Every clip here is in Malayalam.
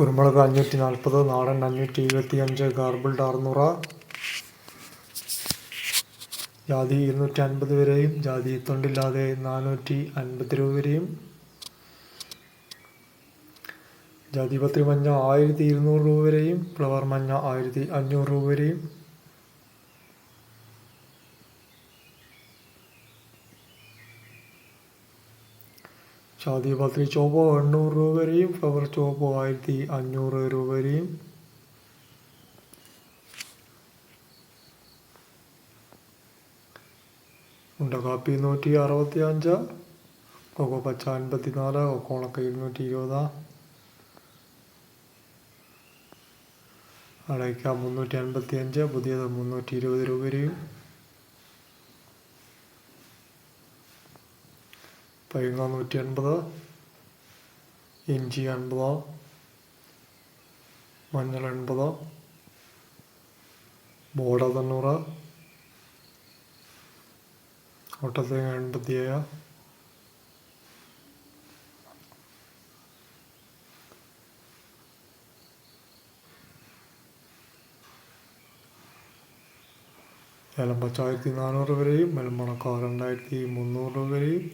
കുരുമുളക് അഞ്ഞൂറ്റി നാൽപ്പത് നാടൻ അഞ്ഞൂറ്റി ഇരുപത്തി അഞ്ച് ഗാർബിൾഡ് അറുന്നൂറ്. ജാതി ഇരുന്നൂറ്റി അൻപത് വരെയും ജാതി തൊണ്ടില്ലാതെ നാനൂറ്റി അൻപത് രൂപ വരെയും. ജാതി പത്രി മഞ്ഞ ആയിരത്തി ഇരുന്നൂറ് രൂപ വരെയും ഫ്ലവർ മഞ്ഞ ആയിരത്തി അഞ്ഞൂറ് രൂപ വരെയും. ജാതി പത്രി ചുവപ്പ് എണ്ണൂറ് രൂപ വരെയും ഫ്ലവർ ചുവപ്പ് ആയിരത്തി അഞ്ഞൂറ് രൂപ വരെയും. ഉണ്ട കാപ്പി നൂറ്റി അറുപത്തി അഞ്ച് കൊക്കോ പച്ച അൻപത്തി നാല് കൊക്കോണക്ക ഇരുന്നൂറ്റി ഇരുപത്. അടയ്ക്ക മുന്നൂറ്റി അൻപത്തി അഞ്ച് പുതിയത് മുന്നൂറ്റി ഇരുപത് രൂപ വരെയും. പൈങ്ങ നൂറ്റി അൻപത് ഇഞ്ചി അൻപത് മഞ്ഞൾ എൺപത് ബോഡ തൊണ്ണൂറ് ഒട്ടത്തേങ്ങ എൺപത്തി ഏഴ് ഏലം പച്ച ആയിരത്തി നാനൂറ് വരെയും മെൽമണക്ക രണ്ടായിരത്തി മുന്നൂറ് രൂപ വരെയും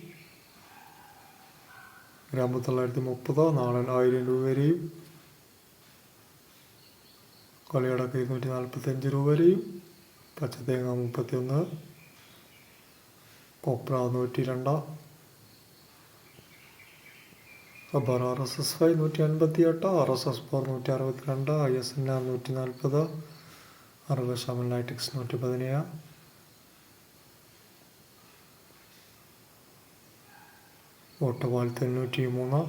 ഗ്രാമ്പു തൊള്ളായിരത്തി മുപ്പതോ നാടൻ ആയിരം രൂപ വരെയും കൊലയടക്ക ഇരുന്നൂറ്റി നാൽപ്പത്തഞ്ച് രൂപ വരെയും പച്ചത്തേങ്ങ മുപ്പത്തിയൊന്ന്. കൊപ്ര നൂറ്റി രണ്ട് rubber R S S five നൂറ്റി അൻപത്തി എട്ട് ആർ എസ് എസ് ഫോർ നൂറ്റി അറുപത്തി രണ്ട് ഐ എസ് എൻ ആർ നൂറ്റി നാൽപ്പത് അറുപത് ശമൻ ലൈറ്റിക്സ് നൂറ്റി പതിനേഴ് ഓട്ടോപാൽ തൊണ്ണൂറ്റി മൂന്ന്